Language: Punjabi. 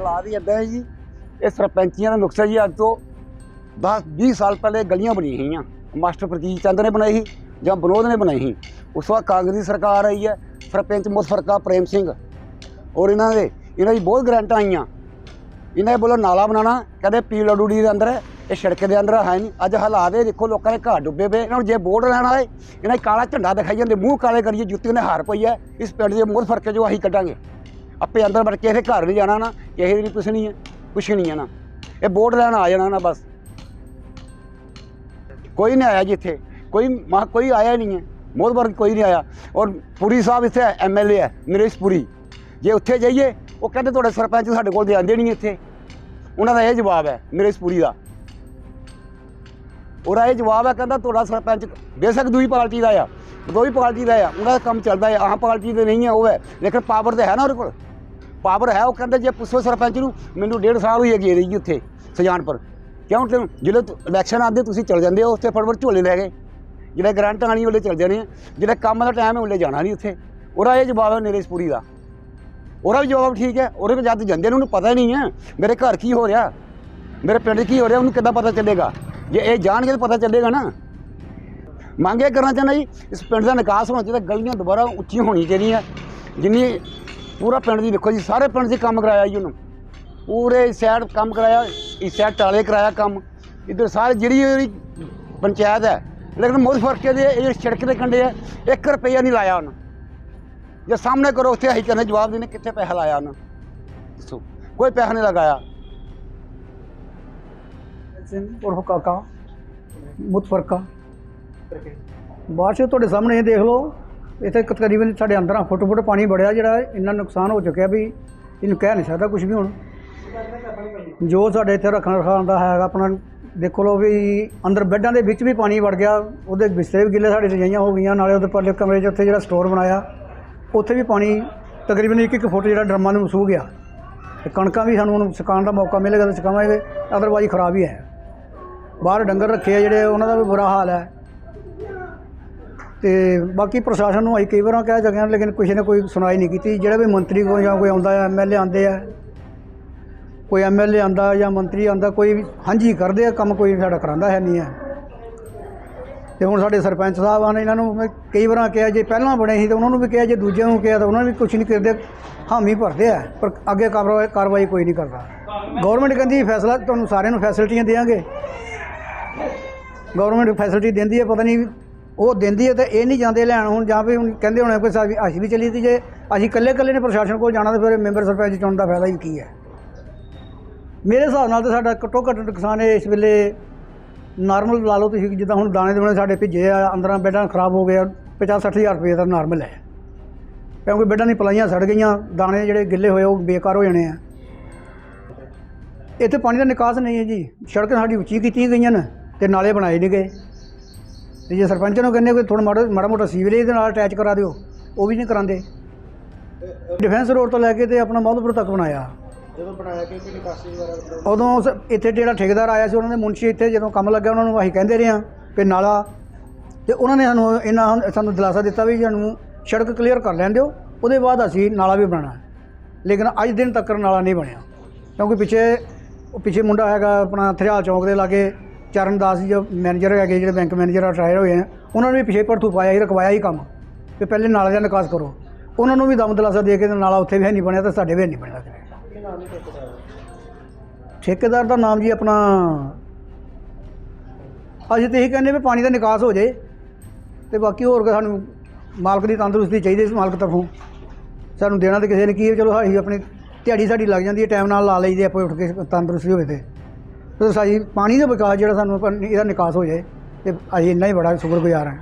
ਹਾਲਾਤ ਹੀ ਇਦਾਂ ਹੈ ਜੀ। ਇਹ ਸਰਪੰਚੀਆਂ ਦਾ ਨੁਕਸਾ ਜੀ ਅੱਜ ਤੋਂ 10 20 ਸਾਲ ਪਹਿਲੇ ਗਲੀਆਂ ਬਣੀਆਂ ਸੀਗੀਆਂ ਮਾਸਟਰ ਪ੍ਰਜੀਤ ਚੰਦ ਨੇ ਬਣਾਈ ਸੀ ਜਾਂ ਬਨੋਦ ਨੇ ਬਣਾਈ ਸੀ। ਉਸ ਤੋਂ ਬਾਅਦ ਕਾਂਗਰਸ ਦੀ ਸਰਕਾਰ ਆਈ ਹੈ, ਸਰਪੰਚ ਮੁਸਫਰਕਾ ਪ੍ਰੇਮ ਸਿੰਘ। ਔਰ ਇਹਨਾਂ ਦੇ, ਇਹਨਾਂ ਦੀ ਬਹੁਤ ਗਰੰਟਾਂ ਆਈਆਂ। ਇਹਨਾਂ ਦੇ ਬੋਲੋ ਨਾਲਾ ਬਣਾਉਣਾ, ਕਹਿੰਦੇ ਪੀਡਬਲਯੂਡੀ ਦੇ ਅੰਦਰ ਇਹ ਸੜਕ ਦੇ ਅੰਦਰ ਹੈ ਨਹੀਂ। ਅੱਜ ਹਾਲਾਤ ਇਹ ਦੇਖੋ, ਲੋਕਾਂ ਦੇ ਘਰ ਡੁੱਬੇ ਪਏ। ਇਹਨਾਂ ਨੂੰ ਜੇ ਬੋਰਡ ਲੈਣਾ ਹੈ ਇਹਨਾਂ ਕਾਲਾ ਝੰਡਾ ਦਿਖਾਈ ਜਾਂਦੇ, ਮੂੰਹ ਕਾਲੇ ਕਰੀਏ ਜੁੱਤੀ ਨੇ ਹਾਰ ਪਈ ਹੈ। ਇਸ ਪਿੰਡ ਦੇ ਮੂੰਹ ਫਰਕੇ ਜੋ ਅਸੀਂ ਕੱਢਾਂਗੇ। ਆਪੇ ਅੰਦਰ ਵੜ ਕੇ ਇਹਦੇ ਘਰ ਵੀ ਜਾਣਾ ਨਾ, ਕਿਸੇ ਦੀ ਨਹੀਂ ਪੁੱਛਣੀ ਹੈ ਪੁੱਛਣੀ ਹੈ ਨਾ। ਇਹ ਵੋਟ ਲੈਣ ਆ ਜਾਣਾ ਨਾ ਬਸ। ਕੋਈ ਨਹੀਂ ਆਇਆ ਜੀ ਇੱਥੇ। ਕੋਈ ਮਾ ਕੋਈ ਆਇਆ ਨਹੀਂ ਹੈ। ਮੋਦਬਰ ਕੋਈ ਨਹੀਂ ਆਇਆ। ਔਰ ਪੁਰੀ ਸਾਹਿਬ ਇੱਥੇ ਐਮਐਲਏ ਹੈ, ਨਰੇਸ਼ ਪੁਰੀ। ਜੇ ਉੱਥੇ ਜਾਈਏ, ਉਹ ਕਹਿੰਦੇ ਤੁਹਾਡੇ ਸਰਪੰਚ ਸਾਡੇ ਕੋਲ ਦੇ ਆਉਂਦੇ ਨਹੀਂ ਇੱਥੇ। ਉਹਨਾਂ ਦਾ ਇਹ ਜਵਾਬ ਹੈ, ਨਰੇਸ਼ ਪੁਰੀ ਦਾ। ਉਹਦਾ ਇਹ ਜਵਾਬ ਹੈ, ਕਹਿੰਦਾ ਤੁਹਾਡਾ ਸਰਪੰਚ ਬੇਸ਼ੱਕ ਦੂਈ ਪਾਰਟੀ ਦਾ ਆ। ਦੋਈ ਪਾਰਟੀ ਦਾ ਆ। ਉਹਨਾਂ ਦਾ ਕੰਮ ਚੱਲਦਾ ਆ। ਆਹ ਪਾਰਟੀ ਦੇ ਨਹੀਂ ਹੈ ਉਹ ਹੈ। ਲੇਕਿਨ ਪਾਵਰ ਤੇ ਹੈ ਨਾ ਉਹਦੇ ਕੋਲ। ਪਾਵਰ ਹੈ, ਉਹ ਕਹਿੰਦੇ ਜੇ ਪੁੱਛੋ ਸਰਪੰਚ ਨੂੰ, ਮੈਨੂੰ ਡੇਢ ਸਾਲ ਹੋਈ ਹੈ ਗਏ ਰਹੀ ਉੱਥੇ, ਸੁਜਾਨਪੁਰ। ਕਿਉਂ ਤੇ ਜਿਹੜੇ ਇਲੈਕਸ਼ਨ ਆਉਂਦੇ ਤੁਸੀਂ ਚਲ ਜਾਂਦੇ ਹੋ, ਉੱਥੇ ਫਟਫਟ ਝੋਲੇ ਲੈ ਗਏ ਜਿਹੜੇ ਗਰੰਟ ਆਣੀ ਉਹਲੇ ਚਲ ਜਾਣੇ ਜਿਹੜਾ ਕੰਮ ਦਾ ਟਾਈਮ ਹੈ, ਉਹਲੇ ਜਾਣਾ ਨਹੀਂ ਉੱਥੇ। ਉਹਦਾ ਇਹ ਜਵਾਬ ਹੈ ਨਰੇਸ਼ ਪੁਰੀ ਦਾ। ਉਹਦਾ ਵੀ ਜਵਾਬ ਠੀਕ ਹੈ, ਉਹਦੇ ਕੋਲ ਜਦ ਜਾਂਦੇ ਨੇ, ਉਹਨੂੰ ਪਤਾ ਹੀ ਨਹੀਂ ਹੈ, ਮੇਰੇ ਘਰ ਕੀ ਹੋ ਰਿਹਾ, ਮੇਰੇ ਪਿੰਡ ਕੀ ਹੋ ਰਿਹਾ, ਉਹਨੂੰ ਕਿੱਦਾਂ ਪਤਾ ਚੱਲੇਗਾ? ਜੇ ਇਹ ਜਾਣਗੇ ਤਾਂ ਪਤਾ ਚੱਲੇਗਾ ਨਾ। ਮੰਗ ਇਹ ਕਰਨਾ ਚਾਹੁੰਦਾ ਜੀ, ਇਸ ਪਿੰਡ ਦਾ ਨਿਕਾਸ ਹੋਣਾ ਚਾਹੀਦਾ, ਗਲੀਆਂ ਦੁਬਾਰਾ ਉੱਚੀਆਂ ਹੋਣੀ ਚਾਹੀਦੀਆਂ। ਜਿੰਨੀ ਪੂਰਾ ਪਿੰਡ ਦੀ ਦੇਖੋ ਜੀ, ਸਾਰੇ ਪਿੰਡ 'ਚ ਕੰਮ ਕਰਾਇਆ ਜੀ ਉਹਨੂੰ। ਪੂਰੇ ਸਾਈਡ ਕੰਮ ਕਰਾਇਆ, ਇਸ ਸਾਈਡ ਟਾਲੇ ਕਰਾਇਆ ਕੰਮ। ਇੱਧਰ ਸਾਰੇ ਜਿਹੜੀ ਉਹਦੀ ਪੰਚਾਇਤ ਹੈ, ਲੇਕਿਨ ਮੁੱਢ ਫਰਕੇ ਦੇ ਇਹ ਸੜਕ ਦੇ ਕੰਢੇ ਹੈ 1 ਰੁਪਈਆ ਨਹੀਂ ਲਾਇਆ ਉਹਨੇ। ਜੇ ਸਾਹਮਣੇ ਕਰੋ, ਉੱਥੇ ਅਸੀਂ ਕਹਿੰਦੇ, ਜਵਾਬ ਦੇਣੇ, ਕਿੱਥੇ ਪੈਸਾ ਲਾਇਆ ਉਹਨੇ। ਦੱਸੋ, ਕੋਈ ਪੈਸਾ ਨਹੀਂ ਲਗਾਇਆ। ਸਿੰਘ ਉਰਫ ਕਾਕਾ ਮੁਤਫਰਕਾ ਬਾਰਿਸ਼ ਤੁਹਾਡੇ ਸਾਹਮਣੇ, ਇਹ ਦੇਖ ਲਓ। ਇੱਥੇ ਤਕਰੀਬਨ ਸਾਡੇ ਅੰਦਰਾਂ ਫੁੱਟ ਫੁੱਟ ਪਾਣੀ ਵੜਿਆ, ਜਿਹੜਾ ਇੰਨਾ ਨੁਕਸਾਨ ਹੋ ਚੁੱਕਿਆ ਵੀ ਇਹਨੂੰ ਕਹਿ ਨਹੀਂ ਸਕਦਾ ਕੁਝ ਵੀ ਹੁਣ। ਜੋ ਸਾਡੇ ਇੱਥੇ ਰੱਖਣ ਰਖਾਉਣ ਦਾ ਹੈਗਾ ਆਪਣਾ, ਦੇਖੋ ਲੋ ਵੀ ਅੰਦਰ ਬੈੱਡਾਂ ਦੇ ਵਿੱਚ ਵੀ ਪਾਣੀ ਵੜ ਗਿਆ, ਉਹਦੇ ਬਿਸਤਰੇ ਵੀ ਗਿੱਲੇ ਸਾਡੇ ਰਜਾਈਆਂ ਹੋ ਗਈਆਂ, ਨਾਲੇ ਉਹਦੇ ਪਰਲੇ ਕਮਰੇ 'ਚ ਉੱਥੇ ਜਿਹੜਾ ਸਟੋਰ ਬਣਾਇਆ, ਉੱਥੇ ਵੀ ਪਾਣੀ ਤਕਰੀਬਨ ਇੱਕ ਇੱਕ ਫੁੱਟ ਜਿਹੜਾ ਡਰਮਾਂ ਨੂੰ ਸੂ ਗਿਆ। ਤੇ ਕਣਕਾਂ ਵੀ ਸਾਨੂੰ ਹੁਣ ਸੁਕਾਉਣ ਦਾ ਮੌਕਾ ਮਿਲੇਗਾ ਤਾਂ ਸੁਕਾਵਾਂਗੇ ਅਦਰਵਾਈਜ਼ ਖਰਾਬ ਹੀ ਹੈ। ਬਾਹਰ ਡੰਗਰ ਰੱਖੇ ਆ ਜਿਹੜੇ, ਉਹਨਾਂ ਦਾ ਵੀ ਬੁਰਾ ਹਾਲ ਹੈ। ਤੇ ਬਾਕੀ ਪ੍ਰਸ਼ਾਸਨ ਨੂੰ ਅਸੀਂ ਕਈ ਵਾਰਾਂ ਕਹਿ ਚੁੱਕੇ ਹਾਂ, ਲੇਕਿਨ ਕਿਸੇ ਨੇ ਕੋਈ ਸੁਣਾਈ ਨਹੀਂ ਕੀਤੀ। ਜਿਹੜਾ ਵੀ ਮੰਤਰੀ ਕੋਈ ਜਾਂ ਕੋਈ ਆਉਂਦਾ ਹੈ ਐਮਐਲਏ ਆਉਂਦੇ ਆ, ਕੋਈ ਐਮਐਲਏ ਆਉਂਦਾ ਜਾਂ ਮੰਤਰੀ ਆਉਂਦਾ, ਕੋਈ ਹਾਂਜੀ, ਕਰਦੇ ਆ, ਕੰਮ ਕੋਈ ਸਾਡਾ ਕਰਾਉਂਦਾ ਹੈ ਨਹੀਂ ਹੈ। ਤੇ ਹੁਣ ਸਾਡੇ ਸਰਪੰਚ ਸਾਹਿਬ ਹਨ ਇਹਨਾਂ ਨੂੰ ਮੈਂ ਕਈ ਵਾਰਾਂ ਕਿਹਾ, ਜੇ ਪਹਿਲਾਂ ਬਣੇ ਸੀ ਤਾਂ ਉਹਨਾਂ ਨੂੰ ਵੀ ਕਿਹਾ, ਜੇ ਦੂਜਿਆਂ ਨੂੰ ਕਿਹਾ ਤਾਂ ਉਹਨਾਂ ਨੇ ਵੀ ਕੁਝ ਨਹੀਂ ਕਰਦੇ, ਹਾਮੀ ਭਰਦੇ ਆ, ਪਰ ਅੱਗੇ ਕਾਰਵਾਈ ਕਾਰਵਾਈ ਕੋਈ ਨਹੀਂ ਕਰਦਾ। ਗਵਰਨਮੈਂਟ ਕਹਿੰਦੀ ਫੈਸਲਾ, ਤੁਹਾਨੂੰ ਸਾਰਿਆਂ ਨੂੰ ਫੈਸਿਲਿਟੀਆਂ ਦੇਵਾਂਗੇ। ਗਵਰਨਮੈਂਟ ਫੈਸਿਲਿਟੀ ਦਿੰਦੀ ਹੈ, ਪਤਾ ਨਹੀਂ ਉਹ ਦਿੰਦੀ ਹੈ ਤੇ ਇਹ ਨਹੀਂ ਜਾਂਦੇ ਲੈਣ। ਹੁਣ ਜਾਂ ਵੀ ਹੁਣ ਕਹਿੰਦੇ ਹੋਣੇ ਕੋਈ ਸਾਡੀ ਅਸੀਂ ਵੀ ਚਲੀ ਤੀ ਜੇ, ਅਸੀਂ ਇਕੱਲੇ ਇਕੱਲੇ ਨੇ ਪ੍ਰਸ਼ਾਸਨ ਕੋਲ ਜਾਣਾ ਤਾਂ ਫਿਰ ਮੈਂਬਰ ਸਰਪੰਚ ਚੁਣਨ ਦਾ ਫਾਇਦਾ ਹੀ ਕੀ ਹੈ? ਮੇਰੇ ਹਿਸਾਬ ਨਾਲ ਤਾਂ ਸਾਡਾ ਘੱਟੋ ਘੱਟ ਨੁਕਸਾਨ ਇਸ ਵੇਲੇ ਨਾਰਮਲ ਲਾ ਲਓ ਤੁਸੀਂ, ਜਿੱਦਾਂ ਹੁਣ ਦਾਣੇ ਦੁਣੇ ਸਾਡੇ ਭਿੱਜੇ ਆ, ਅੰਦਰਾਂ ਬੈੱਡਾਂ ਖਰਾਬ ਹੋ ਗਿਆ ਆ 50 ਹਜ਼ਾਰ ਰੁਪਏ ਦਾ ਨਾਰਮਲ ਹੈ। ਕਿਉਂਕਿ ਬੈੱਡਾਂ ਦੀ ਪਲਾਈਆਂ ਸੜ ਗਈਆਂ, ਦਾਣੇ ਜਿਹੜੇ ਗਿੱਲੇ ਹੋਏ ਉਹ ਬੇਕਾਰ ਹੋ ਜਾਣੇ ਆ। ਇੱਥੇ ਪਾਣੀ ਦਾ ਨਿਕਾਸ ਨਹੀਂ ਹੈ ਜੀ। ਸੜਕਾਂ ਸਾਡੀ ਉੱਚੀ ਕੀਤੀਆਂ ਗਈਆਂ ਨੇ ਤੇ ਨਾਲੇ ਬਣਾਏ ਨਹੀਂ ਗਏ। ਤੇ ਜੇ ਸਰਪੰਚ ਨੂੰ ਕਹਿੰਦੇ ਕੋਈ ਥੋੜਾ ਮਾੜਾ ਮਾੜਾ ਮੋਟਾ ਸੀਵਰੇਜ ਦੇ ਨਾਲ ਅਟੈਚ ਕਰਾ ਦਿਓ ਉਹ ਵੀ ਨਹੀਂ ਕਰਾਉਂਦੇ। ਡਿਫੈਂਸ ਰੋਡ ਤੋਂ ਲੈ ਕੇ ਤੇ ਆਪਣਾ ਮੌਦਪੁਰ ਤੱਕ ਬਣਾਇਆ। ਜਦੋਂ ਬਣਾਇਆ ਕਿ ਕੋਈ ਨਿਕਾਸੀ ਵਗੈਰਾ ਉਦੋਂ ਉਸ ਇੱਥੇ ਜਿਹੜਾ ਠੇਕੇਦਾਰ ਆਇਆ ਸੀ ਉਹਨਾਂ ਦੇ ਮੁਨਸ਼ੀ ਇੱਥੇ ਜਦੋਂ ਕੰਮ ਲੱਗਿਆ ਉਹਨਾਂ ਨੂੰ ਅਸੀਂ ਕਹਿੰਦੇ ਰਹੇ ਹਾਂ ਕਿ ਨਾਲਾ ਤੇ ਉਹਨਾਂ ਨੇ ਸਾਨੂੰ ਇਹਨਾਂ ਸਾਨੂੰ ਦਿਲਾਸਾ ਦਿੱਤਾ ਵੀ ਸਾਨੂੰ ਸੜਕ ਕਲੀਅਰ ਕਰ ਲੈਣ ਦਿਓ ਉਹਦੇ ਬਾਅਦ ਅਸੀਂ ਨਾਲਾ ਵੀ ਬਣਾਉਣਾ। ਹੈ। ਲੇਕਿਨ ਅੱਜ ਦਿਨ ਤੱਕ ਨਾਲਾ ਨਹੀਂ ਬਣਿਆ ਕਿਉਂਕਿ ਪਿੱਛੇ ਉਹ ਪਿੱਛੇ ਮੁੰਡਾ ਹੈਗਾ ਆਪਣਾ ਥਰਿਆਲ ਚੌਂਕ ਦੇ ਲਾਗੇ ਚਰਨ ਦਾਸ ਜੀ ਜੋ ਮੈਨੇਜਰ ਹੈਗੇ, ਜਿਹੜੇ ਬੈਂਕ ਮੈਨੇਜਰ ਰਿਟਾਇਰ ਹੋਏ ਆ, ਉਹਨਾਂ ਨੇ ਵੀ ਪਿੱਛੇ ਭੜਥੂ ਪਾਇਆ ਹੀ ਰਕਵਾਇਆ ਹੀ ਕੰਮ। ਕਿ ਪਹਿਲੇ ਨਾਲੇ ਦਾ ਨਿਕਾਸ ਕਰੋ। ਉਹਨਾਂ ਨੂੰ ਵੀ ਦਮ ਦਲਾਸਾ ਦੇ ਕੇ ਤੇ ਨਾਲਾ ਉੱਥੇ ਵੀ ਹੈ ਨਹੀਂ ਬਣਿਆ ਤੇ ਸਾਡੇ ਵੀ ਹੈ ਨਹੀਂ ਬਣਿਆ ਠੇਕੇਦਾਰ ਦਾ ਨਾਮ ਜੀ ਆਪਣਾ, ਅਸੀਂ ਤੇ ਇਹੀ ਕਹਿੰਦੇ ਵੀ ਪਾਣੀ ਦਾ ਨਿਕਾਸ ਹੋ ਜਾਏ ਤੇ ਬਾਕੀ ਹੋਰ ਸਾਨੂੰ ਮਾਲਕ ਦੀ ਤੰਦਰੁਸਤੀ ਚਾਹੀਦੀ ਇਸ ਮਾਲਕ ਤਰਫੋਂ। ਸਾਨੂੰ ਦੇਣਾ ਤੇ ਕਿਸੇ ਨੇ ਕੀ ਹੈ, ਚਲੋ ਸਾਡੀ ਆਪਣੀ ਦਿਹਾੜੀ ਸਾਡੀ ਲੱਗ ਜਾਂਦੀ ਹੈ, ਟਾਈਮ ਨਾਲ ਲਾ ਲਈਦੇ, ਆਪਾਂ ਉੱਠ ਕੇ ਤੰਦਰੁਸਤੀ ਹੋਵੇ ਤੇ। ਤੇ ਸਾਡੀ ਪਾਣੀ ਦਾ ਵਿਕਾਸ ਜਿਹੜਾ ਸਾਨੂੰ ਇਹਦਾ ਨਿਕਾਸ ਹੋ ਜਾਏ ਤੇ ਅਸੀਂ ਇੰਨਾ ਹੀ ਬੜਾ ਸ਼ੁਕਰਗੁਜ਼ਾਰ ਹਾਂ।